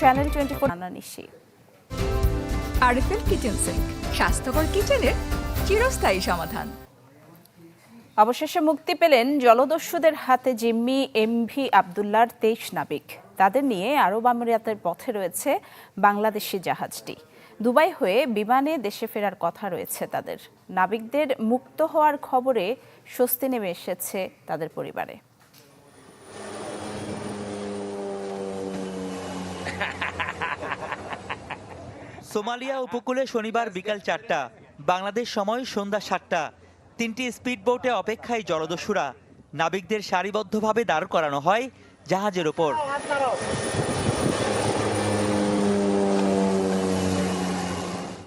Channel twenty four নিশি RFL kitchen sink স্বাস্থ্যকর কিচেনের চিরস্থায়ী সমাধান। অবশেষে মুক্তি পেলেন জলদস্যুদের হাতে জিম্মি এমভি আবদুল্লার তেইশ নাবিক। তাদের নিয়ে আরব আমিরাতের পথে রয়েছে বাংলাদেশি জাহাজটি। দুবাই হয়ে বিমানে দেশে ফেরার কথা রয়েছে তাদের। নাবিকদের মুক্ত হওয়ার খবরে স্বস্তি নেমে এসেছে তাদের পরিবারে। সোমালিয়া উপকূলে শনিবার বিকাল চারটা, বাংলাদেশ সময় সন্ধ্যা সাতটা, তিনটি স্পিড বোটে অপেক্ষায় জলদস্যুরা নাবিকদের সারিবদ্ধভাবে দাঁড় করানো হয় জাহাজের ওপর।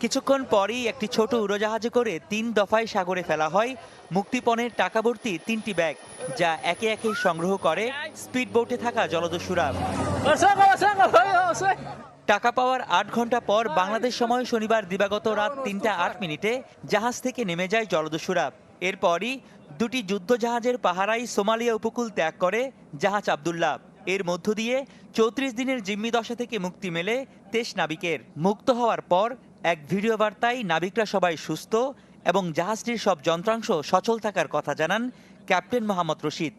কিছুক্ষণ পরই একটি ছোট উড়োজাহাজে করে তিন দফায় সাগরে ফেলা হয়। মুক্তিপণের টাকা ভর্তি তিনটি ব্যাগ, যা একে একে সংগ্রহ করে স্পিড বোটে থাকা জলদস্যুরা। টাকা পাওয়ার আট ঘণ্টা পর বাংলাদেশ সময় শনিবার দিবাগত রাত তিনটা আট মিনিটে জাহাজ থেকে নেমে যায় জলদস্যুরা। এরপরই দুটি যুদ্ধজাহাজের পাহারাই সোমালিয়া উপকূল ত্যাগ করে জাহাজ আবদুল্লাহ। এর মধ্য দিয়ে চৌত্রিশ দিনের জিম্মি দশা থেকে মুক্তি মেলে তেইশ নাবিকের। মুক্ত হওয়ার পর এক ভিডিও বার্তায় নাবিকরা সবাই সুস্থ এবং জাহাজটির সব যন্ত্রাংশ সচল থাকার কথা জানান captain Mohammad Rashid.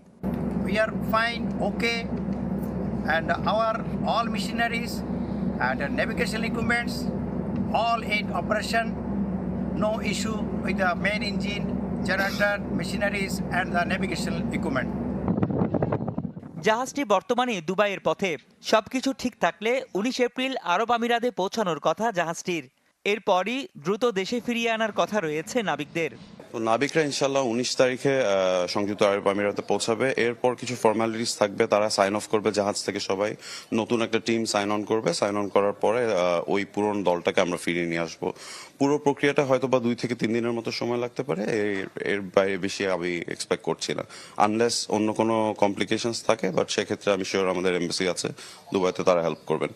We are fine okay and our all machineries and navigation equipments all in operation no issue with the main engine generator machineries and the navigation equipment জাহাজটি বর্তমানে দুবাইয়ের পথে। সবকিছু ঠিক থাকলে উনিশ এপ্রিল আরব আমিরাদে পৌঁছানোর কথা জাহাজটির। এরপরই দ্রুত দেশে ফিরিয়ে আনার কথা রয়েছে নাবিকদের। তো নাবিকরা ইনশাল্লাহ উনিশ তারিখে সংযুক্ত আরব আমিরাতে পৌঁছাবে। এরপর কিছু ফর্মালিটিস থাকবে, তারা সাইন অফ করবে জাহাজ থেকে সবাই। নতুন একটা টিম সাইন অন করবে। সাইন অন করার পরে ওই পুরনো দলটাকে আমরা ফিরিয়ে নিয়ে আসব। পুরো প্রক্রিয়াটা হয়তো বা দুই থেকে তিন দিনের মতো সময় লাগতে পারে। এর বাইরে বেশি আমি এক্সপেক্ট করছি না। আনলেস অন্য কোনো কমপ্লিকেশনস থাকে বাট সেক্ষেত্রে আমি শিওর আমাদের এমবাসি আছে। দুবাইতে তারা হেল্প করবেন।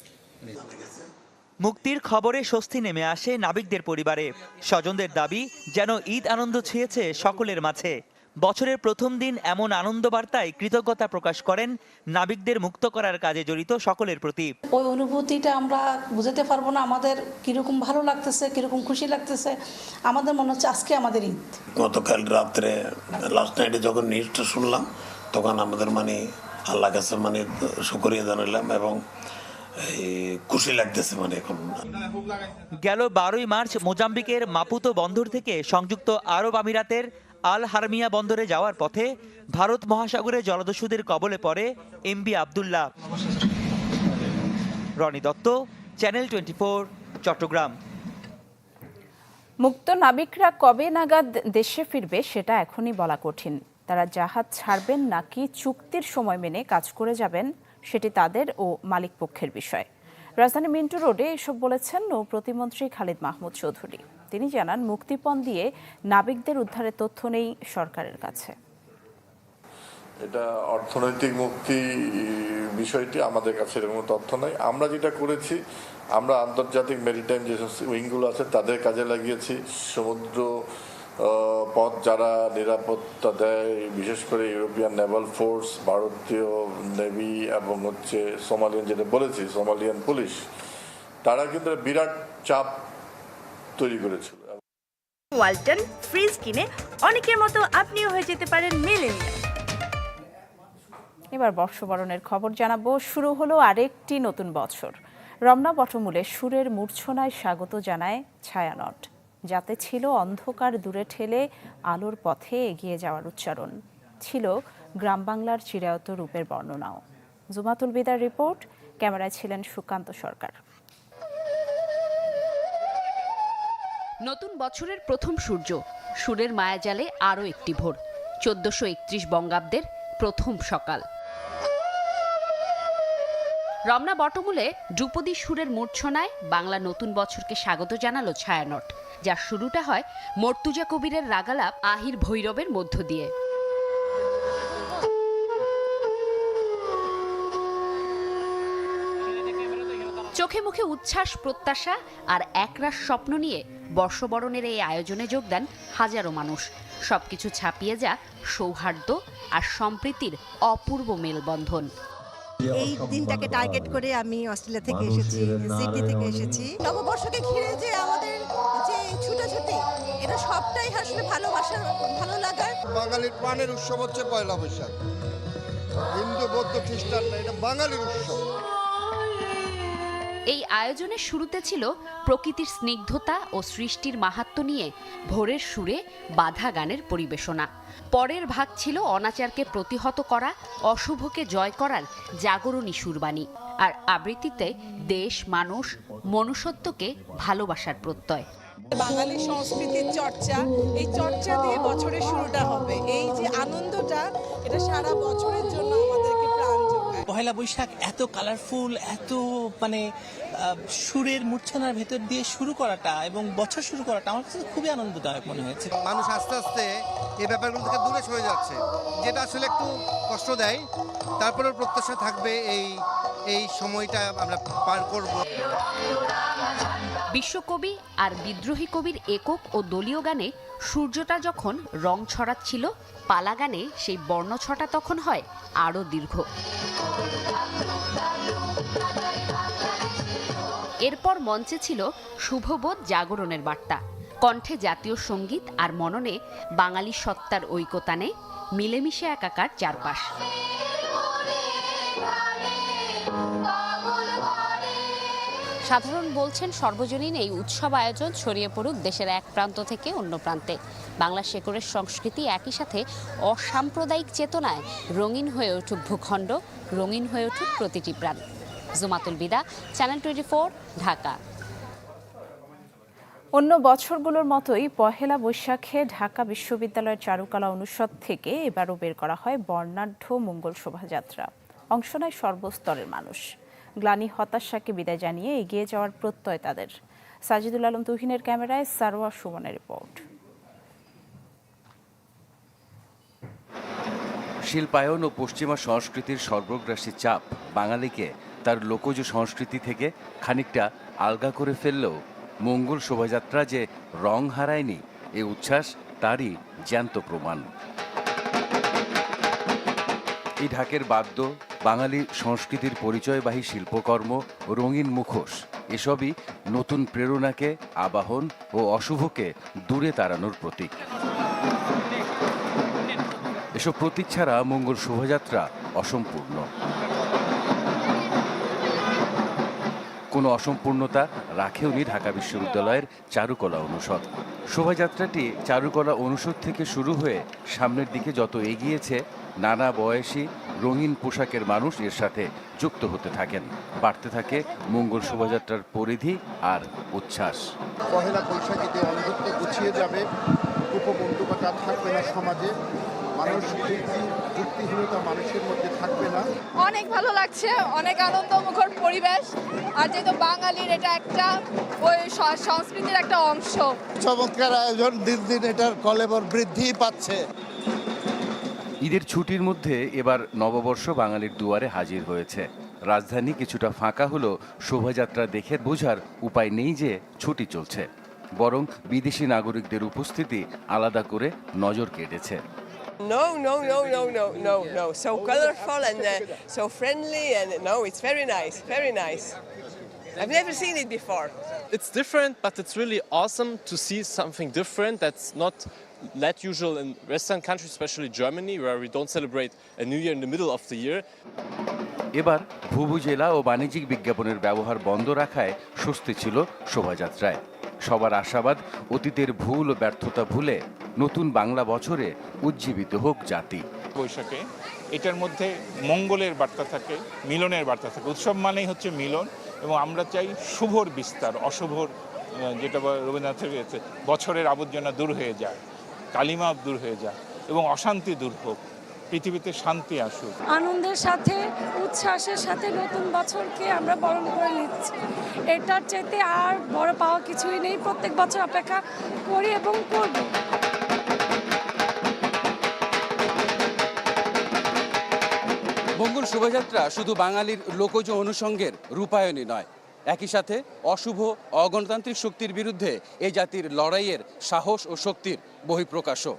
মুক্তির খবরে স্বস্তি নেমে আসে নাবিকদের পরিবারে। স্বজনদের দাবি যেন ঈদ আনন্দ ছুঁয়েছে সকলের মাঝে। বছরের প্রথম দিন এমন আনন্দ বার্তায় কৃতজ্ঞতা প্রকাশ করেন নাবিকদের মুক্ত করার কাজে জড়িত সকলের প্রতি। ওই অনুভূতিটা আমরা বুঝাতে পারব না আমাদের কীরকম ভালো লাগতেছে কীরকম খুশি লাগতেছে। আমাদের মনে হচ্ছে আজকে আমাদের ঈদ। গতকাল রাত্রে লাস্ট নাইটে যখন নিউজটা শুনলাম তখন আমাদের মানে আল্লাহ কাছে মানে শুকরিয়া জানালাম এবং খুশি লাগতেছে মানে এখন। গেল বারোই মার্চ মোজাম্বিকের মাপুতো বন্দর থেকে সংযুক্ত আরব আমিরাতের আল হারমিয়া বন্দরে যাওয়ার পথে ভারত মহাসাগরে জলদস্যুদের কবলে পড়ে MB Abdullah. Roni Dutta channel twenty Chittagong. মুক্ত নাবিকরা কবে নাগাদ দেশে ফিরবে সেটা এখনই বলা কঠিন। তারা জাহাজ ছাড়বেন নাকি চুক্তির সময় মেনে কাজ করে যাবেন সেটি তাদের ও মালিক পক্ষের বিষয়। রাজধানী মিন্টু রোডে এসব বলেছেন নৌ প্রতিমন্ত্রী খালিদ মাহমুদ চৌধুরী। তিনি জানান, মুক্তিপণ দিয়ে নাবিকদের উদ্ধারের তথ্য নেই সরকারের কাছে। এটা অর্থনৈতিক মুক্তি বিষয়টি আমাদের কাছে এরকম তথ্য নাই। আমরা যেটা করেছি, আমরা আন্তর্জাতিক মেরিটাইম যে উইংগুলো আছে, তাদের কাজে লাগিয়েছি। সমুদ্র পথ যারা নিরাপত্তা দেয় বিশেষ করে ইউরোপিয়ান নেভাল ফোর্স ভারতীয় নেভি এবং হচ্ছে সোমালিয়ান যেটা বলেছি সোমালিয়ান পুলিশ তারা কিন্তু বিরাট চাপ তৈরি করেছিল। ওয়ালটন ফ্রিজ কিনে অনেকের মতো আপনিও হয়ে যেতে পারেন মেলেনিয়া এবার বর্ষবরণের খবর জানাব। শুরু হলো আরেকটি নতুন বছর। রমনা বটমূলে সুরের মূর্ছনায় স্বাগত জানায় ছায়ানট। যাতে ছিল অন্ধকার দূরে ঠেলে আলোর পথে এগিয়ে যাওয়ার উচ্চারণ। ছিল গ্রাম বাংলার চিরায়ত রূপের বর্ণনাও। জুমাতুল বিদার রিপোর্ট, ক্যামেরায় ছিলেন সুকান্ত সরকার। নতুন বছরের প্রথম সূর্য, সুরের মায়াজালে আরও একটি ভোর, চোদ্দশো একত্রিশ বঙ্গাব্দের প্রথম সকাল। রমনা বটমূলে দ্রুপদী সুরের মূর্ছনায় বাংলা নতুন বছরকে স্বাগত জানালো ছায়ানট, যার শুরুটা হয় মর্তুজা কবিরের রাগালাপ আহির ভৈরবের মধ্য দিয়ে। চোখে মুখে উচ্ছ্বাস, প্রত্যাশা আর একরাশ স্বপ্ন নিয়ে বর্ষবরণের এই আয়োজনে যোগ দেন হাজারো মানুষ। সবকিছু ছাপিয়ে যা সৌহার্দ্য আর সম্প্রীতির অপূর্ব মেলবন্ধন। এই দিনটাকে টার্গেট করে আমি অস্ট্রেলিয়া থেকে এসেছি সিডনি থেকে এসেছি। নববর্ষকে ঘিরে যে আমাদের যে ছুটাছুটি এটা সবটাই আসলে ভালোবাসার ভালো লাগার। বাঙালির প্রাণের উৎসব হচ্ছে পয়লা বৈশাখ। হিন্দু বৌদ্ধ খ্রিস্টান এটা বাঙালির উৎসব। এই আয়োজনের শুরুতে ছিল প্রকৃতির স্নিগ্ধতা ও সৃষ্টির মাহাত্ম্য নিয়ে ভোরের সুরে বাধা গানের পরিবেশনা। পরের ভাগ ছিল অনাচারকে প্রতিহত করা, অশুভকে জয় করার জাগরণী সুরবাণী। আর আবৃত্তিতে দেশ, মানুষ, মনুষ্যত্বকে ভালোবাসার প্রত্যয়। বাঙালি সংস্কৃতির চর্চা, এই চর্চা দিয়ে বছরের শুরুটা হবে। এই যে আনন্দটা, এটা সারা বছরের জন্য পয়লা বৈশাখ এত কালারফুল এত মানে সুরের মূর্ছনার ভেতর দিয়ে শুরু করাটা এবং বছর শুরু করাটা আমার কাছে খুবই আনন্দদায়ক মনে হয়েছে। মানুষ আস্তে আস্তে এই ব্যাপারগুলো থেকে দূরে সরে যাচ্ছে, যেটা আসলে একটু কষ্ট দেয়। তারপরেও প্রত্যাশা থাকবে এই এই সময়টা আমরা পার করব। বিশ্বকবি আর বিদ্রোহী কবির একক ও দলীয় গানে সূর্যটা যখন রং ছড়াচ্ছিল, পালা গানে সেই বর্ণছটা তখন হয় আরও দীর্ঘ। এরপর মঞ্চে ছিল শুভবোধ জাগরণের বার্তা। কণ্ঠে জাতীয় সংগীত আর মননে বাঙালি সত্তার ঐকতানে মিলেমিশে একাকার চারপাশ। সাধারণ বলছেন সর্বজনীন এই উৎসব আয়োজন ছড়িয়ে পড়ুক দেশের এক প্রান্ত থেকে অন্য প্রান্তে। বাংলা শেকরের সংস্কৃতি একই সাথে অসাম্প্রদায়িক চেতনায় রঙিন হয়ে উঠুক ভূখণ্ড, রঙিন হয়ে উঠুক প্রতিটি প্রাণ। Jumatul Bida channel twenty four Dhaka. অন্য বছরগুলোর মতোই পহেলা বৈশাখে ঢাকা বিশ্ববিদ্যালয়ের চারুকলা অনুষদ থেকে এবারও বের করা হয় বর্ণাঢ্য মঙ্গল শোভাযাত্রা। অংশ নেয় সর্বস্তরের মানুষ। গ্লানি হতাশাকে বিদায় জানিয়ে এগিয়ে যাওয়ার প্রত্যয় তাদের। সাজিদুল আলম তুহিনের ক্যামেরায় সারোয়া সুমনের রিপোর্ট। শিল্পায়ন ও পশ্চিমা সংস্কৃতির সর্বগ্রাসী চাপ বাঙালিকে তার লোকজ সংস্কৃতি থেকে খানিকটা আলগা করে ফেললেও মঙ্গল শোভাযাত্রা যে রং হারায়নি, এ উচ্ছ্বাস তারই জ্যান্ত প্রমাণ। এই ঢাকের বাদ্য বাঙালি সংস্কৃতির পরিচয়বাহী শিল্পকর্ম, রঙিন মুখোশ, এসবই নতুন প্রেরণাকে, আবাহন ও অশুভকে দূরে তাড়ানোর প্রতীক। এসব প্রতীক ছাড়া মঙ্গল শোভাযাত্রা অসম্পূর্ণ। কোনো অসম্পূর্ণতা রাখেওনি ঢাকা বিশ্ববিদ্যালয়ের চারুকলা অনুষদ। শোভাযাত্রাটি চারুকলা অনুষদ থেকে শুরু হয়ে সামনের দিকে যত এগিয়েছে, নানা বয়সী রঙিন পোশাকের মানুষ এর সাথে যুক্ত হতে থাকেন। বাড়তে থাকে মঙ্গল শোভাযাত্রার পরিধি আর উচ্ছ্বাস। পহেলা বৈশাখীতে অন্ধত্ব গুছিয়ে যাবে উপবন্ধুকতা থাকবে না সমাজে। মানুষ যুক্তিহীনতা মানুষের মধ্যে থাকবে না। অনেক ভালো লাগছে অনেক আনন্দমুখর পরিবেশ। আর যেহেতু বাঙালির এটা একটা ওই সংস্কৃতির একটা অংশ। চমৎকার আয়োজন দিন দিন এটার কলেবর বৃদ্ধি পাচ্ছে। ঈদের ছুটির মধ্যে এবার নববর্ষ বাঙালির দুয়ারে হাজির হয়েছে। রাজধানী কিছুটা ফাঁকা হলো শোভাযাত্রা দেখে বোঝার উপায় নেই যে ছুটি চলছে। বরং বিদেশি নাগরিকদের উপস্থিতি আলাদা করে নজর কেটেছে। No, no, no, no, no, no, no. So colorful and uh, so friendly, and no, it's very nice, very nice. I've never seen it before. It's different, but it's really awesome to see something different that's not that usual in Western countries, especially Germany, where we don't celebrate a new year in the middle of the year. এবার ভুবুজেলা ও বাণিজ্যিক বিজ্ঞাপনের ব্যবহার বন্ধ রাখায় স্বস্তি ছিল শোভাযাত্রায় সবার আশাবাদ অতীতের ভুল ও ব্যর্থতা ভুলে নতুন বাংলা বছরে উজ্জীবিত হোক জাতি। বৈশাখে এটার মধ্যে মঙ্গলের বার্তা থাকে মিলনের বার্তা থাকে। উৎসব মানেই হচ্ছে মিলন এবং আমরা চাই শুভর বিস্তার অশুভর যেটা রবীন্দ্রনাথের ইয়েতে, বছরের আবর্জনা দূর হয়ে যায় কালিমা দূর হয়ে যায় এবং অশান্তি দূর হোক পৃথিবীতে শান্তি আসুক। আনন্দের সাথে উচ্ছ্বাসের সাথে নতুন বছরকে আমরা বরণ করে নিচ্ছি। এটার চাইতে আর বড় পাওয়া কিছুই নেই। প্রত্যেক বছর অপেক্ষা করি এবং করব। শোভাযাত্রা শুধু বাঙালির লোকজ অনুষঙ্গের রূপায়ণই নয়, একই সাথে অশুভ, অগণতান্ত্রিক শক্তির বিরুদ্ধে এ জাতির লড়াইয়ের সাহস ও শক্তির বহিঃপ্রকাশও।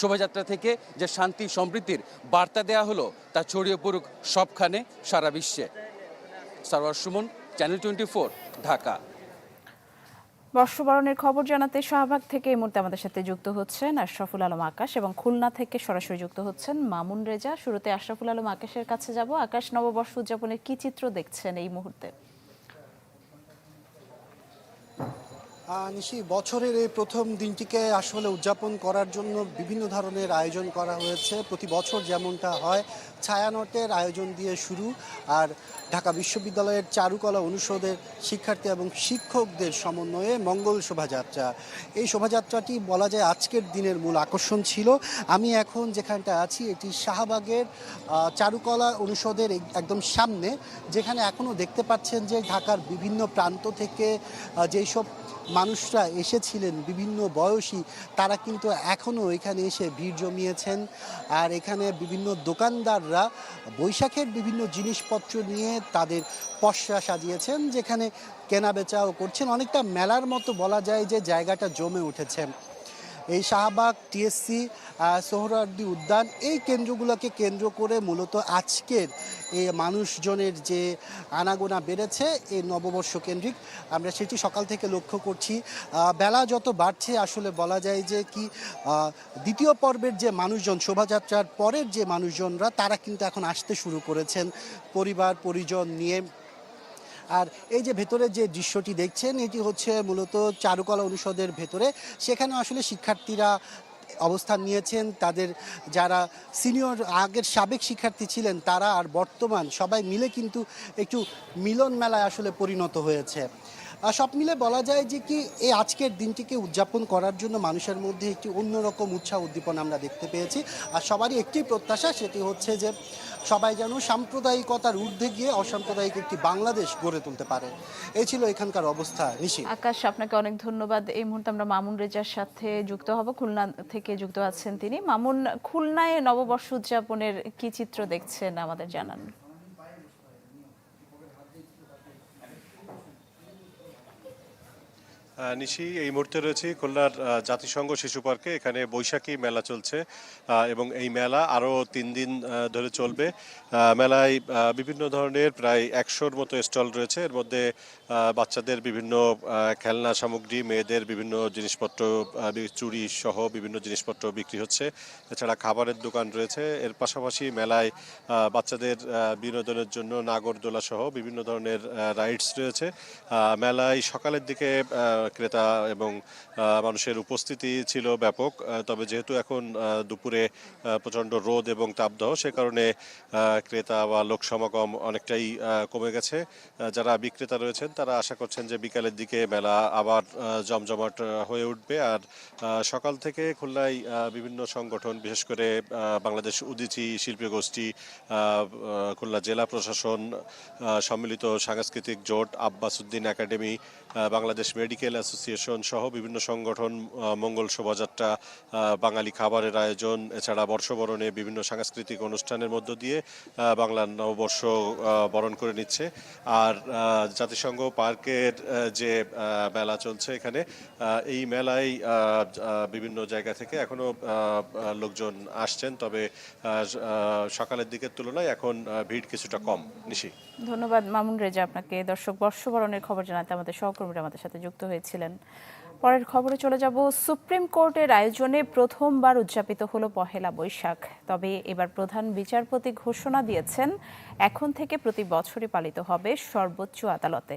শোভাযাত্রা থেকে যে শান্তি সম্প্রীতির বার্তা দেয়া হলো, তা ছড়িয়ে পড়ুক সবখানে সারা বিশ্বে। Sarwar Suman, channel twenty Dhaka. বর্ষবরণের খবর জানাতে শাহবাগ থেকে এই মুহূর্তে আমাদের সাথে যুক্ত হচ্ছেন আশরাফুল আলম আকাশ এবং খুলনা থেকে সরাসরি যুক্ত হচ্ছেন মামুন রেজা। শুরুতে আশরাফুল আলম আকাশের কাছে যাব। আকাশ নববর্ষ উদযাপনের কি চিত্র দেখছেন এই মুহূর্তে? নিশি, বছরের এই প্রথম দিনটিকে আসলে উদযাপন করার জন্য বিভিন্ন ধরনের আয়োজন করা হয়েছে। প্রতি বছর যেমনটা হয়, ছায়ানটের আয়োজন দিয়ে শুরু। আর ঢাকা বিশ্ববিদ্যালয়ের চারুকলা অনুষদের শিক্ষার্থী এবং শিক্ষকদের সমন্বয়ে মঙ্গল শোভাযাত্রা। এই শোভাযাত্রাটি বলা যায় আজকের দিনের মূল আকর্ষণ ছিল। আমি এখন যেখানটা আছি, এটি শাহবাগের চারুকলা অনুষদের একদম সামনে, যেখানে এখনও দেখতে পাচ্ছেন যে ঢাকার বিভিন্ন প্রান্ত থেকে যেই সব মানুষরা এসেছিলেন, বিভিন্ন বয়সী, তারা কিন্তু এখনও এখানে এসে ভিড় জমিয়েছেন। আর এখানে বিভিন্ন দোকানদাররা বৈশাখের বিভিন্ন জিনিসপত্র নিয়ে তাদের পসরা সাজিয়েছেন, যেখানে কেনাবেচাও করছেন। অনেকটা মেলার মতো বলা যায় যে জায়গাটা জমে উঠেছে। এই শাহবাগ, টিএসসি সোহরাওয়ার্দী উদ্যান এই কেন্দ্রগুলোকে কেন্দ্র করে মূলত আজকের এই মানুষজনের যে আনাগোনা বেড়েছে এই নববর্ষ কেন্দ্রিক, আমরা সেটি সকাল থেকে লক্ষ্য করছি। বেলা যত বাড়ছে, আসলে বলা যায় যে কি দ্বিতীয় পর্বের যে মানুষজন, শোভাযাত্রার পরের যে মানুষজনরা, তারা কিন্তু এখন আসতে শুরু করেছেন। পরিবার, পরিজন নিয়ে আর এই যে ভেতরে যে দৃশ্যটি দেখছেন, এটি হচ্ছে মূলত চারুকলা অনুষদের ভেতরে। সেখানে আসলে শিক্ষার্থীরা অবস্থান নিয়েছেন। তাদের যারা সিনিয়র, আগের সাবেক শিক্ষার্থী ছিলেন, তারা আর বর্তমান সবাই মিলে কিন্তু একটু মিলন মেলায় আসলে পরিণত হয়েছে। সব মিলে বলা যায় যে কি এই আজকের দিনটিকে উদযাপন করার জন্য মানুষের মধ্যে একটি অন্যরকম উৎসাহ উদ্দীপনা আমরা দেখতে পেয়েছি। আর সবারই একটি প্রত্যাশা, সেটি হচ্ছে যে সবাই যেন সাম্প্রদায়িকতার ঊর্ধ্বে গিয়ে অসাম্প্রদায়িক একটি বাংলাদেশ গড়ে তুলতে পারে। এই ছিল এখানকার অবস্থা, ঋষি। আকাশ, আপনাকে অনেক ধন্যবাদ। এই মুহূর্তে আমরা মামুন রেজার সাথে যুক্ত হব। খুলনা থেকে যুক্ত আছেন তিনি। মামুন, খুলনায় নববর্ষ উদযাপনের কি চিত্র দেখছেন আমাদের জানান? নিশি, এই মুহূর্তে রয়েছে খুলনার জাতিসংঘ শিশু পার্কে। এখানে বৈশাখী মেলা চলছে এবং এই মেলা আরও তিন দিন ধরে চলবে। মেলায় বিভিন্ন ধরনের প্রায় একশোর মতো স্টল রয়েছে। এর মধ্যে বাচ্চাদের বিভিন্ন খেলনা সামগ্রী, মেয়েদের বিভিন্ন জিনিসপত্র চুড়ি সহ বিভিন্ন জিনিসপত্র বিক্রি হচ্ছে। এছাড়া খাবারের দোকান রয়েছে। এর পাশাপাশি মেলায় বাচ্চাদের বিনোদনের জন্য নাগরদোলা সহ বিভিন্ন ধরনের রাইডস রয়েছে। মেলায় সকালের দিকে ক্রেতা এবং মানুষের উপস্থিতি ছিল ব্যাপক। তবে যেহেতু এখন দুপুরে প্রচণ্ড রোদ এবং তাপদাহ, সে কারণে ক্রেতা বা লোক সমাগম অনেকটাই কমে গেছে। যারা বিক্রেতা রয়েছেন, তারা আশা করছেন যে বিকালের দিকে মেলা আবার জমজমাট হয়ে উঠবে। আর সকাল থেকে খুলনায় বিভিন্ন সংগঠন, বিশেষ করে বাংলাদেশ উদিচি শিল্পী গোষ্ঠী খুলনা জেলা প্রশাসন সম্মিলিত সাংস্কৃতিক জোট Abbasuddin academy Bangladesh medical association সহ বিভিন্ন সংগঠন মঙ্গল শোভাযাত্রা বাঙালি খাবারের আয়োজন এছাড়া বর্ষবরণে বিভিন্ন সাংস্কৃতিক অনুষ্ঠানের মধ্য দিয়ে বাংলার নববর্ষ বরণ করে নিচ্ছে। আর জাতিসংঘ পার্কের যে মেলা চলছে এখানে এই মেলায় বিভিন্ন জায়গা থেকে এখনও আহ, আহ, লোকজন আসছেন। তবে সকালের দিকের তুলনায় এখন ভিড় কিছুটা কম। নিশি। ধন্যবাদ মামুন রেজা আপনাকে। দর্শক বর্ষবরণের খবর জানাতে আমাদের সহকর্মীরা আমাদের সাথে যুক্ত হয়েছিলেন। পরের খবরে চলে যাব। সুপ্রিম কোর্টের আয়োজনে প্রথমবার উদযাপিত হলো পহেলা বৈশাখ। তবে এবার প্রধান বিচারপতি ঘোষণা দিয়েছেন, এখন থেকে প্রতি বছরই পালিত হবে সর্বোচ্চ আদালতে।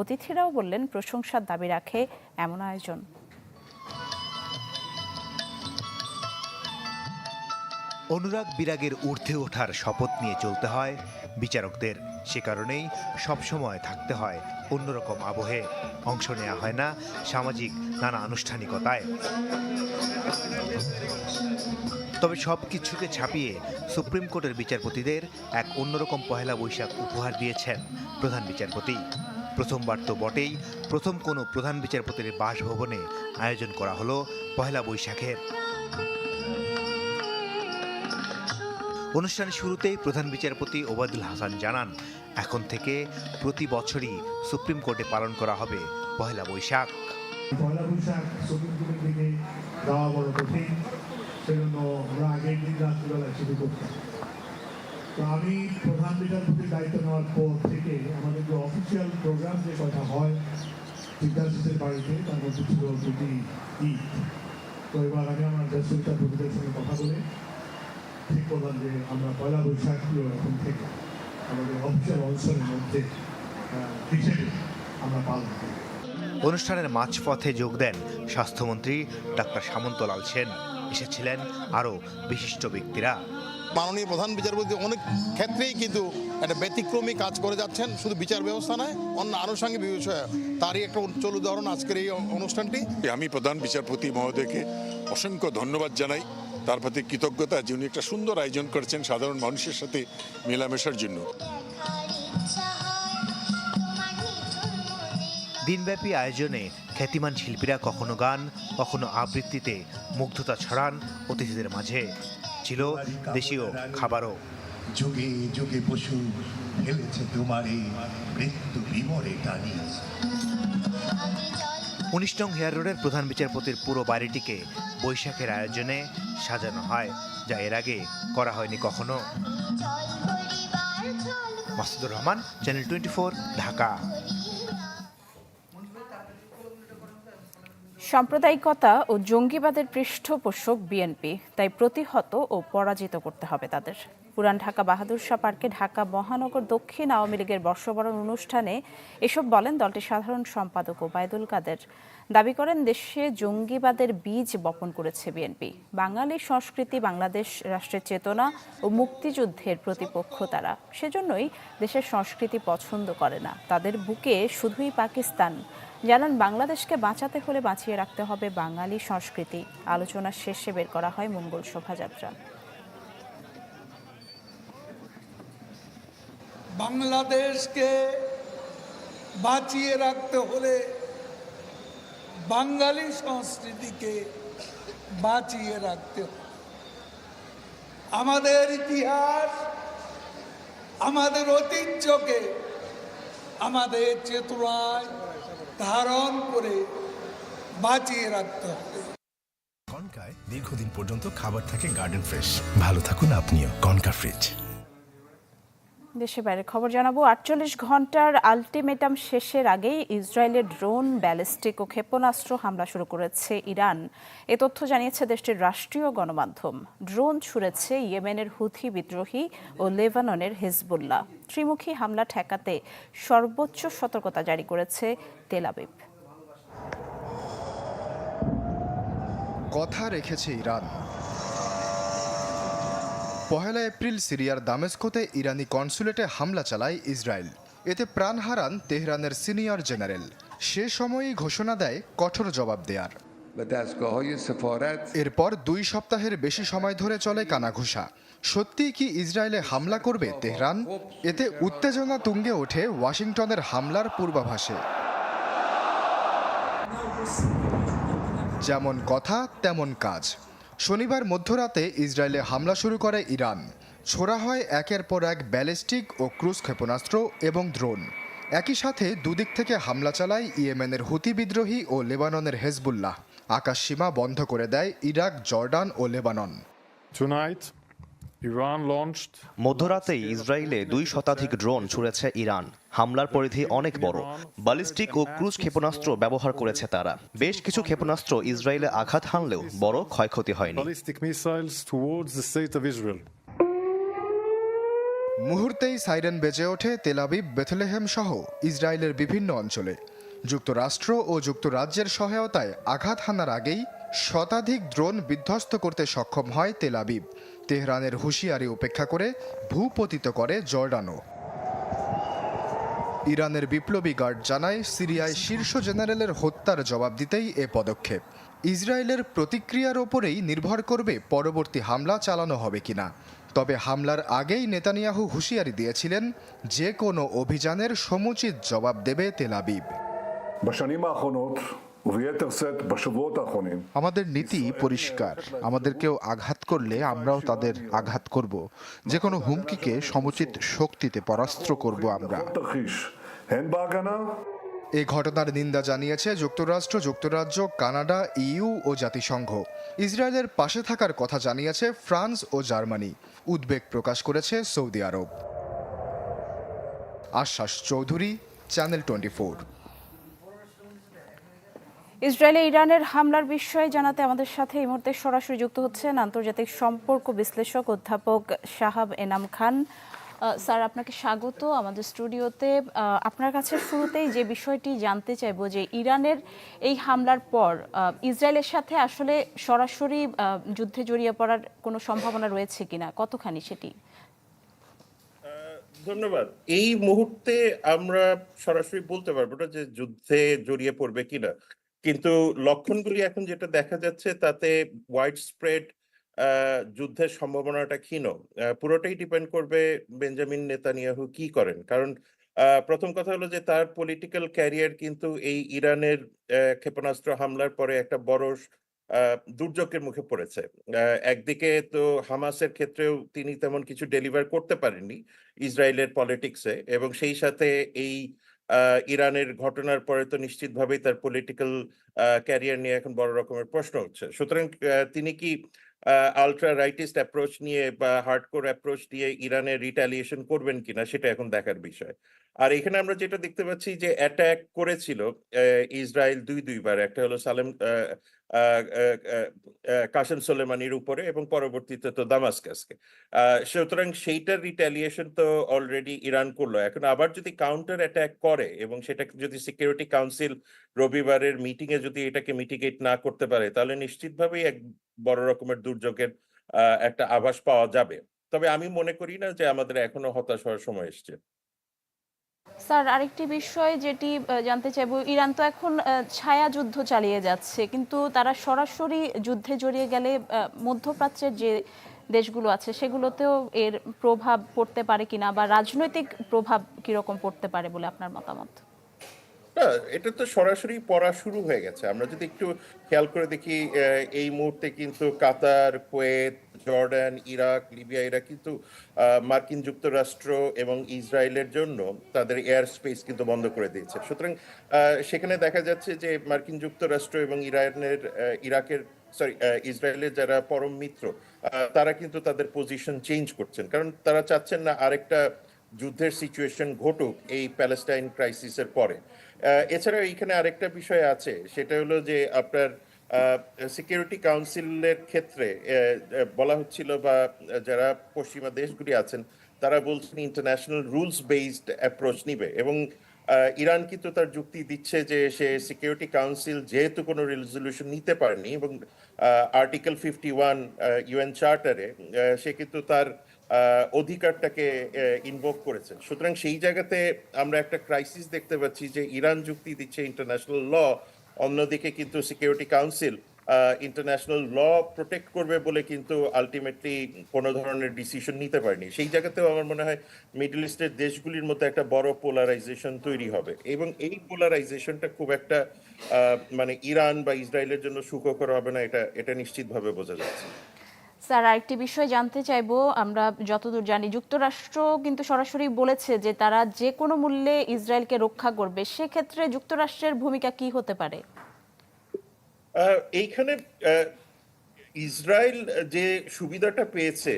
অতিথিরাও বললেন, প্রশংসার দাবি রাখে এমন আয়োজন। অনুরাগ বিরাগের ঊর্ধ্বে ওঠার শপথ নিয়ে চলতে হয় বিচারকদের। সে কারণেই সবসময় থাকতে হয় অন্যরকম আবহে। অংশ নেওয়া হয় না সামাজিক নানা আনুষ্ঠানিকতায়। তবে সব কিছুকে ছাপিয়ে সুপ্রিম কোর্টের বিচারপতিদের এক অন্যরকম পহেলা বৈশাখ উপহার দিয়েছেন প্রধান বিচারপতি। প্রথমবার তো বটেই প্রথম কোনো প্রধান বিচারপতির বাসভবনে আয়োজন করা হলো পহেলা বৈশাখের। অনুষ্ঠানের শুরুতেই প্রধান বিচারপতি ওবায়দুল হাসান জানান, এখন থেকে প্রতি বছরই সুপ্রিম কোর্টে পালন করা হবে পহেলা বৈশাখ। পয়লা বৈশাখ সুপ্রিম কোর্টের থেকে দেওয়া বড় কঠিন, সেজন্য আমরা আগের দিন রাত্রিবেলা শুরু করতাম তো আমি প্রধান বিচারপতির দায়িত্ব নেওয়ার পর থেকে আমাদের যে অফিসিয়াল প্রোগ্রাম যে কথা হয় জাস্টিসের বাড়িতে, তার মধ্যে ছিল দুটি ঈদ। তো এবার আমি আমার দেশ সঙ্গে কথা বলে ঠিক করলাম যে আমরা পয়লা এখন থেকে আমাদের অফিসিয়াল মধ্যে হিসেবে আমরা পালন করি। অনুষ্ঠানের মাঝপথে যোগ দেন স্বাস্থ্যমন্ত্রী ডাক্তার সামন্তলাল সেন। এসেছিলেন আরও বিশিষ্ট ব্যক্তিরা। মাননীয় প্রধান বিচারপতি অনেক ক্ষেত্রেই কিন্তু একটা ব্যতিক্রমী কাজ করে যাচ্ছেন শুধু বিচার ব্যবস্থা নয় অন্য আনুষঙ্গিক বিষয় তারই একটা উজ্জ্বল উদাহরণ আজকের এই অনুষ্ঠানটি। আমি প্রধান বিচারপতি মহোদয়কে অসংখ্য ধন্যবাদ জানাই। তার প্রতি কৃতজ্ঞতা যে উনি একটা সুন্দর আয়োজন করেছেন সাধারণ মানুষের সাথে মেলামেশার জন্য। দিনব্যাপী আয়োজনে খ্যাতিমান শিল্পীরা কখনো গান কখনো আবৃত্তিতে মুগ্ধতা ছড়ান অতিথিদের মাঝে। ছিল দেশীয় খাবারও। যুগে যুগে পশু ফেলেছে তোমারে মৃত্যু বিমরে টানি। উনিশ নং হেয়ার রোডের প্রধান বিচারপতির পুরো বাড়িটিকে বৈশাখের আয়োজনে সাজানো হয় যা এর আগে করা হয়নি কখনো। Masudur Rahman channel twenty Dhaka. সাম্প্রদায়িকতা ও জঙ্গিবাদের পৃষ্ঠপোষক বিএনপি তাই প্রতিহত ও পরাজিত করতে হবে তাদের। পুরান ঢাকা বাহাদুর শাহ পার্কে ঢাকা মহানগর দক্ষিণ আওয়ামী লীগের বর্ষবরণ অনুষ্ঠানে এসব বলেন দলটির সাধারণ সম্পাদক ওবায়দুল কাদের। দাবি করেন, দেশে জঙ্গিবাদের বীজ বপন করেছে বিএনপি বাঙালি সংস্কৃতি, বাংলাদেশ রাষ্ট্রের চেতনা ও মুক্তিযুদ্ধের প্রতিপক্ষ তারা। সেজন্যই দেশের সংস্কৃতি পছন্দ করে না। তাদের বুকে শুধুই পাকিস্তান জানান, বাংলাদেশকে বাঁচাতে হলে বাঁচিয়ে রাখতে হবে বাঙালি সংস্কৃতি। আলোচনা শেষে বের করা হয় মঙ্গল শোভাযাত্রা। বাংলাদেশকে বাঁচিয়ে রাখতে হলে বাঙালি সংস্কৃতিকে বাঁচিয়ে রাখতে হবে। আমাদের ইতিহাস, আমাদের ঐতিহ্যকে আমাদের চেতনায় ধারণ করে বাঁচিয়ে রাখতে হবে। কনকায় দীর্ঘদিন পর্যন্ত খাবার থাকে গার্ডেন ফ্রেশ ভালো থাকুন আপনিও। কনকা ফ্রিজ দেশে বাইরে খবর জানাব, আটচল্লিশ ঘণ্টার আলটিমেটাম শেষের আগেই ইসরায়েলের ড্রোন, ব্যালিস্টিক ও ক্ষেপণাস্ত্র হামলা শুরু করেছে ইরান। এ তথ্য জানিয়েছে দেশটির রাষ্ট্রীয় গণমাধ্যম। ড্রোন ছুড়েছে ইয়েমেনের হুথি বিদ্রোহী ও লেবাননের হিজবুল্লাহ। ত্রিমুখী হামলা ঠেকাতে সর্বোচ্চ সতর্কতা জারি করেছে তেলাবিব কথা রেখেছে ইরান। পহেলা এপ্রিল সিরিয়ার দামেস্কোতে ইরানি কনসুলেটে হামলা চালায় ইসরায়েল। এতে প্রাণ হারান তেহরানের সিনিয়র জেনারেল। সে সময়ই ঘোষণা দেয় কঠোর জবাব দেয়ার। এরপর দুই সপ্তাহের বেশি সময় ধরে চলে কানাঘুষা। সত্যিই কি ইসরায়েলে হামলা করবে তেহরান? এতে উত্তেজনা তুঙ্গে ওঠে ওয়াশিংটনের হামলার পূর্বাভাসে। যেমন কথা, তেমন কাজ। শনিবার মধ্যরাতে ইসরায়েলে হামলা শুরু করে ইরান। ছোড়া হয় একের পর এক ব্যালিস্টিক ও ক্রুজ ক্ষেপণাস্ত্র এবং ড্রোন। একই সাথে দুদিক থেকে হামলা চালায় ইয়েমেনের হুতি বিদ্রোহী ও লেবাননের হেজবুল্লাহ। আকাশসীমা বন্ধ করে দেয় ইরাক জর্ডান ও লেবানন। মধ্যরাতেই ইসরায়েলে দুই শতাধিক ড্রোন ছুড়েছে ইরান। হামলার পরিধি অনেক বড়। ব্যালিস্টিক ও ক্রুজ ক্ষেপণাস্ত্র ব্যবহার করেছে তারা। বেশ কিছু ক্ষেপণাস্ত্র ইসরায়েলে আঘাত হানলেও বড় ক্ষয়ক্ষতি হয়নি। মুহূর্তেই সাইরেন বেজে ওঠে তেলাবিব বেথলেহেম সহ ইসরায়েলের বিভিন্ন অঞ্চলে। যুক্তরাষ্ট্র ও যুক্তরাজ্যের সহায়তায় আঘাত হানার আগেই শতাধিক ড্রোন বিধ্বস্ত করতে সক্ষম হয় তেলাবিব তেহরানের হুঁশিয়ারি উপেক্ষা করে ভূপতিত করে জর্ডানও। ইরানের বিপ্লবী গার্ড জানায়, সিরিয়ায় শীর্ষ জেনারেলের হত্যার জবাব দিতেই এ পদক্ষেপ। ইসরায়েলের প্রতিক্রিয়ার ওপরেই নির্ভর করবে পরবর্তী হামলা চালানো হবে কিনা। তবে হামলার আগেই নেতানিয়াহু হুঁশিয়ারি দিয়েছিলেন, যে কোনো অভিযানের সমুচিত জবাব দেবে তেলাবিব আমাদের নীতি পরিষ্কার। আমাদের কেউ আঘাত করলে আমরাও তাদের আঘাত করব। যে কোনো হুমকিকে সমুচিত শক্তিতে পরাস্ত করব আমরা। এই ঘটনার নিন্দা জানিয়েছে যুক্তরাষ্ট্র যুক্তরাজ্য কানাডা ইইউ ও জাতিসংঘ। ইসরায়েলের পাশে থাকার কথা জানিয়েছে ফ্রান্স ও জার্মানি। উদ্বেগ প্রকাশ করেছে সৌদি আরব। আশ্বাস চৌধুরী চ্যানেল টোয়েন্টি ইসরায়েলে ইরানের হামলার বিষয়ে জানাতে আমাদের সাথে এই মুহূর্তে সরাসরি যুক্ত হচ্ছেন আন্তর্জাতিক সম্পর্ক বিশ্লেষক অধ্যাপক শাহাব এনাম খান। স্যার, আপনাকে স্বাগত আমাদের স্টুডিওতে। আপনার কাছে শুরুতেই যে বিষয়টি জানতে চাইব যে ইরানের এই হামলার পর ইসরায়েলের সাথে আসলে সরাসরি যুদ্ধে জড়িয়ে পড়ার কোনো সম্ভাবনা রয়েছে কিনা? কতখানি সেটি? ধন্যবাদ। এই মুহূর্তে আমরা সরাসরি বলতে পারব না যে যুদ্ধে জড়িয়ে পড়বে কিনা। কিন্তু লক্ষণগুলি এখন যেটা দেখা যাচ্ছে তাতে ওয়াইড স্প্রেড যুদ্ধের সম্ভাবনাটা ক্ষীণ। পুরোটাই ডিপেন্ড করবে বেঞ্জামিন নেতানিয়াহু কি করেন। কারণ প্রথম কথা হলো যে তার পলিটিক্যাল ক্যারিয়ার কিন্তু এই ইরানের ক্ষেপণাস্ত্র হামলার পরে একটা বড় দুর্যোগের মুখে পড়েছে। একদিকে তো হামাসের ক্ষেত্রেও তিনি তেমন কিছু ডেলিভার করতে পারেননি ইসরায়েলের পলিটিক্সে এবং সেই সাথে এই ইরানের ঘটনার পরে তো নিশ্চিতভাবেই তার পলিটিক্যাল ক্যারিয়ার নিয়ে এখন বড় রকমের প্রশ্ন হচ্ছে সুতরাং তিনি কি আলট্রা রাইটিস্ট অ্যাপ্রোচ নিয়ে বা হার্ডকোর অ্যাপ্রোচ দিয়ে ইরানের রিটালিয়েশন করবেন কিনা সেটা এখন দেখার বিষয়। আর এখানে আমরা যেটা দেখতে পাচ্ছি যে অ্যাটাক করেছিল ইসরায়েল দুই দুইবার। একটা হলো সালেম কাসেম সোলেমানির উপরে এবং পরবর্তীতে তো দামাস্কাসকে। সুতরাং সেইটার রিটালিয়েশন তো অলরেডি ইরান করল। এখন আবার যদি কাউন্টার অ্যাটাক করে এবং সেটা যদি সিকিউরিটি কাউন্সিল রবিবারের মিটিং এ যদি এটাকে মিটিগেট না করতে পারে, তাহলে নিশ্চিতভাবেই এক বড় রকমের দুর্যোগের একটা আভাস পাওয়া যাবে। তবে আমি মনে করি না যে আমাদের এখনও হতাশ হওয়ার সময় এসছে। স্যার, আরেকটি বিষয় যেটি জানতে চাইব, ইরান তো এখন ছায়া যুদ্ধ চালিয়ে যাচ্ছে, কিন্তু তারা সরাসরি যুদ্ধে জড়িয়ে গেলে মধ্যপ্রাচ্যের যে দেশগুলো আছে, সেগুলোতেও এর প্রভাব পড়তে পারে কিনা, বা রাজনৈতিক প্রভাব কীরকম পড়তে পারে বলে আপনার মতামত? না, এটা তো সরাসরি পড়া শুরু হয়ে গেছে। আমরা যদি একটু খেয়াল করে দেখি এই মুহূর্তে কিন্তু Qatar, Kuwait, Jordan, Iraq, Libya, এরা কিন্তু মার্কিন যুক্তরাষ্ট্র এবং ইসরায়েলের জন্য তাদের এয়ার স্পেস কিন্তু বন্ধ করে দিয়েছে। সুতরাং সেখানে দেখা যাচ্ছে যে মার্কিন যুক্তরাষ্ট্র এবং ইরানের ইরাকের সরি ইসরায়েলের যারা পরম মিত্র তারা কিন্তু তাদের পজিশন চেঞ্জ করছেন। কারণ তারা চাচ্ছেন না আরেকটা যুদ্ধের সিচুয়েশন ঘটুক এই প্যালেস্টাইন ক্রাইসিসের পরে। আহ, এছাড়াও এইখানে আরেকটা বিষয় আছে সেটা হলো যে আপনার সিকিউরিটি কাউন্সিলের ক্ষেত্রে বলা হচ্ছিল বা যারা পশ্চিমা দেশগুলি আছেন তারা বলছেন ইন্টারন্যাশনাল রুলস বেসড অ্যাপ্রোচ নিবে এবং ইরান কিন্তু তার যুক্তি দিচ্ছে যে সে সিকিউরিটি কাউন্সিল যেহেতু কোনো রেজলিউশন নিতে পারেনি এবং আর্টিকেল ফিফটি ওয়ান ইউএন চার্টারে সে কিন্তু তার অধিকারটাকে ইনভোক করেছেন। সুতরাং সেই জায়গাতে আমরা একটা ক্রাইসিস দেখতে পাচ্ছি যে ইরান যুক্তি দিচ্ছে ইন্টারন্যাশনাল ল অন্যদিকে কিন্তু security council international law protect করবে বলে কিন্তু আলটিমেটলি কোনো ধরনের ডিসিশন নিতে পারেনি। সেই জায়গাতেও আমার মনে হয় মিডল ইস্টের দেশগুলির মধ্যে একটা বড় পোলারাইজেশন তৈরি হবে। এবং এই পোলারাইজেশনটা খুব একটা মানে ইরান বা ইসরায়েলের জন্য সুখকর হবে না, এটা এটা নিশ্চিতভাবে বোঝা যাচ্ছে। স্যার, আরেকটি বিষয় জানতে চাইব। আমরা যতদূর জানি, যুক্তরাষ্ট্র কিন্তু সরাসরি বলেছে যে তারা যে কোনো মূল্যে ইসরায়েলকে রক্ষা করবে। সেক্ষেত্রে যুক্তরাষ্ট্রের ভূমিকা কি হতে পারে? এইখানে ইসরায়েল যে সুবিধাটা পেয়েছে,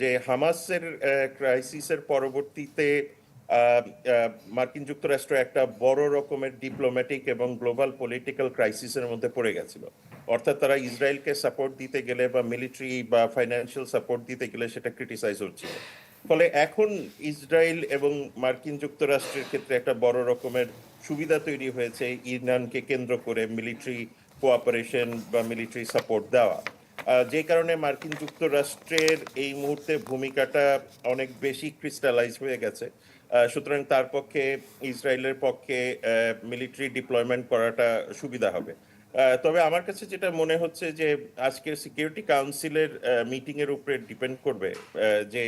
যে হামাসের ক্রাইসিসের পরবর্তীতে মার্কিন যুক্তরাষ্ট্র একটা বড় রকমের ডিপ্লোম্যাটিক এবং গ্লোবাল পলিটিক্যাল ক্রাইসিসের মধ্যে পড়ে গেছিল। অর্থাৎ তারা ইসরায়েলকে সাপোর্ট দিতে গেলে বা মিলিটারি বা ফাইন্যান্সিয়াল সাপোর্ট দিতে গেলে সেটা ক্রিটিসাইজ হচ্ছিল। ফলে এখন ইসরায়েল এবং মার্কিন যুক্তরাষ্ট্রের ক্ষেত্রে একটা বড় রকমের সুবিধা তৈরি হয়েছে ইরানকে কেন্দ্র করে মিলিটারি কোঅপারেশন বা মিলিটারি সাপোর্ট দেওয়া। যে কারণে মার্কিন যুক্তরাষ্ট্রের এই মুহূর্তে ভূমিকাটা অনেক বেশি ক্রিস্টালাইজ হয়ে গেছে। সুতরাং তার পক্ষে, ইসরায়েলের পক্ষে মিলিটারি ডিপ্লয়মেন্ট করাটা সুবিধা হবে। তবে আমার কাছে যেটা মনে হচ্ছে যে আজকের সিকিউরিটি কাউন্সিলের মিটিং এর উপরে ডিপেন্ড করবে যে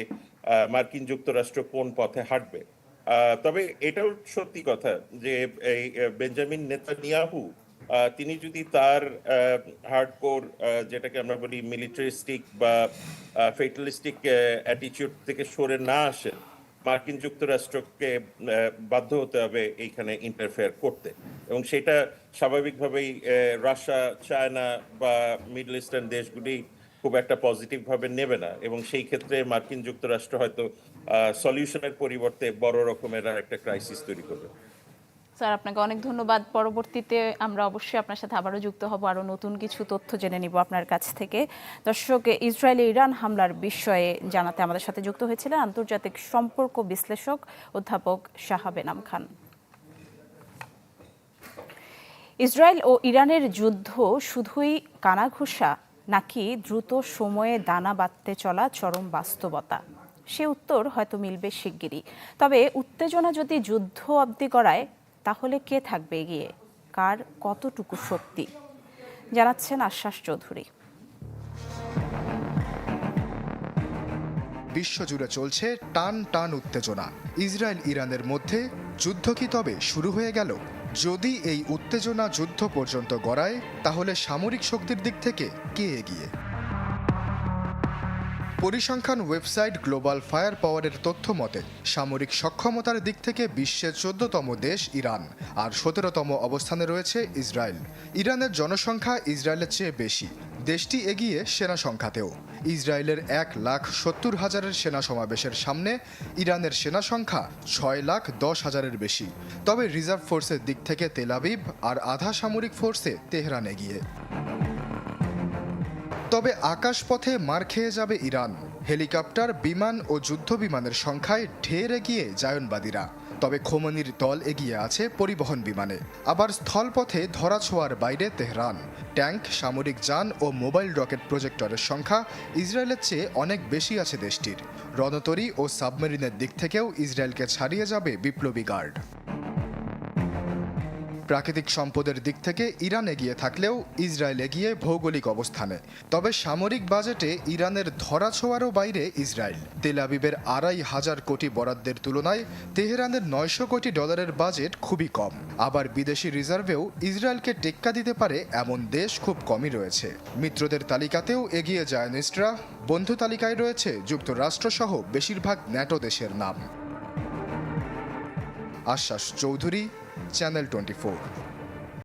মার্কিন যুক্তরাষ্ট্র কোন পথে হাঁটবে। তবে এটাও সত্যি কথা যে, এই বেঞ্জামিন নেতানিয়াহু তিনি যদি তার হার্ডকোর যেটাকে আমরা বলি মিলিটারিস্টিক বা ফেটালিস্টিক অ্যাটিচিউড থেকে সরে না আসেন মার্কিন যুক্তরাষ্ট্রকে বাধ্য হতে হবে এইখানে ইন্টারফেয়ার করতে। এবং সেটা স্বাভাবিকভাবেই রাশিয়া, চায়না বা মিডল ইস্টার্ন দেশগুলি খুব একটা পজিটিভ ভাবে নেবে না। এবং সেই ক্ষেত্রে মার্কিন যুক্তরাষ্ট্র হয়তো সলিউশনের পরিবর্তে বড় রকমের একটা ক্রাইসিস তৈরি করবে। স্যার, আপনাকে অনেক ধন্যবাদ। পরবর্তীতে আমরা অবশ্যই আপনার সাথে আবারও যুক্ত হব, আরও নতুন কিছু তথ্য জেনে নিব আপনার কাছ থেকে। দর্শক, ইসরায়েলে ইরান হামলার বিষয়ে জানাতে আমাদের সাথে যুক্ত হয়েছিলেন আন্তর্জাতিক সম্পর্ক বিশ্লেষক অধ্যাপক শাহাব এনাম খান। ইসরায়েল ও ইরানের যুদ্ধ শুধুই কানাঘুষা নাকি দ্রুত সময়ে দানা বাঁধতে চলা চরম বাস্তবতা? সে উত্তর হয়তো মিলবে শিগগিরই। তবে উত্তেজনা যদি যুদ্ধ অবধি গড়ায় তাহলে কে থাকবে এগিয়ে? কার কতটুকু শক্তি? জানাচ্ছেন আশ্বাস চৌধুরী। বিশ্বজুড়ে চলছে টান টান উত্তেজনা। ইসরায়েল ইরানের মধ্যে যুদ্ধ কি তবে শুরু হয়ে গেল? যদি এই উত্তেজনা যুদ্ধ পর্যন্ত গড়ায়, তাহলে সামরিক শক্তির দিক থেকে কে এগিয়ে? পরিসংখ্যান ওয়েবসাইট গ্লোবাল ফায়ার পাওয়ারের তথ্য মতে, সামরিক সক্ষমতার দিক থেকে বিশ্বের চোদ্দতম দেশ ইরান, আর সতেরোতম অবস্থানে রয়েছে ইসরায়েল। ইরানের জনসংখ্যা ইসরায়েলের চেয়ে বেশি। দেশটি এগিয়ে সেনা সংখ্যাতেও। ইসরায়েলের এক লাখ সত্তর হাজারের সেনা সমাবেশের সামনে ইরানের সেনা সংখ্যা ছয় লাখ দশ হাজারের বেশি। তবে রিজার্ভ ফোর্সের দিক থেকে তেলাবিব আর আধা সামরিক ফোর্সে তেহরান এগিয়ে। তবে আকাশপথে মার খেয়ে যাবে ইরান। হেলিকপ্টার, বিমান ও যুদ্ধ বিমানের সংখ্যায় ঢের এগিয়ে জায়নবাদীরা। তবে খোমনির দল এগিয়ে আছে পরিবহন বিমানে। আবার স্থলপথে ধরাছোঁয়ার বাইরে তেহরান। ট্যাঙ্ক, সামরিক যান ও মোবাইল রকেট প্রজেক্টরের সংখ্যা ইসরায়েলের চেয়ে অনেক বেশি আছে দেশটির। রণতরী ও সাবমেরিনের দিক থেকেও ইসরায়েলকে ছাড়িয়ে যাবে বিপ্লবী গার্ড। প্রাকৃতিক সম্পদের দিক থেকে ইরান এগিয়ে থাকলেও ইসরায়েল এগিয়ে ভৌগোলিক অবস্থানে। তবে সামরিক বাজেটে ইরানের ধরাছোঁয়ারও বাইরে ইসরায়েল। তেল আবিবের আড়াই হাজার কোটি বরাদ্দের তুলনায় তেহরানের নয়শো কোটি ডলারের বাজেট খুবই কম। আবার বিদেশি রিজার্ভেও ইসরায়েলকে টেক্কা দিতে পারে এমন দেশ খুব কমই রয়েছে। মিত্রদের তালিকাতেও এগিয়ে যায় নিস্ট্রা। বন্ধু তালিকায় রয়েছে যুক্তরাষ্ট্রসহ বেশিরভাগ ন্যাটো দেশের নাম। আশ্বাস চৌধুরী চ্যানেল টোয়েন্টি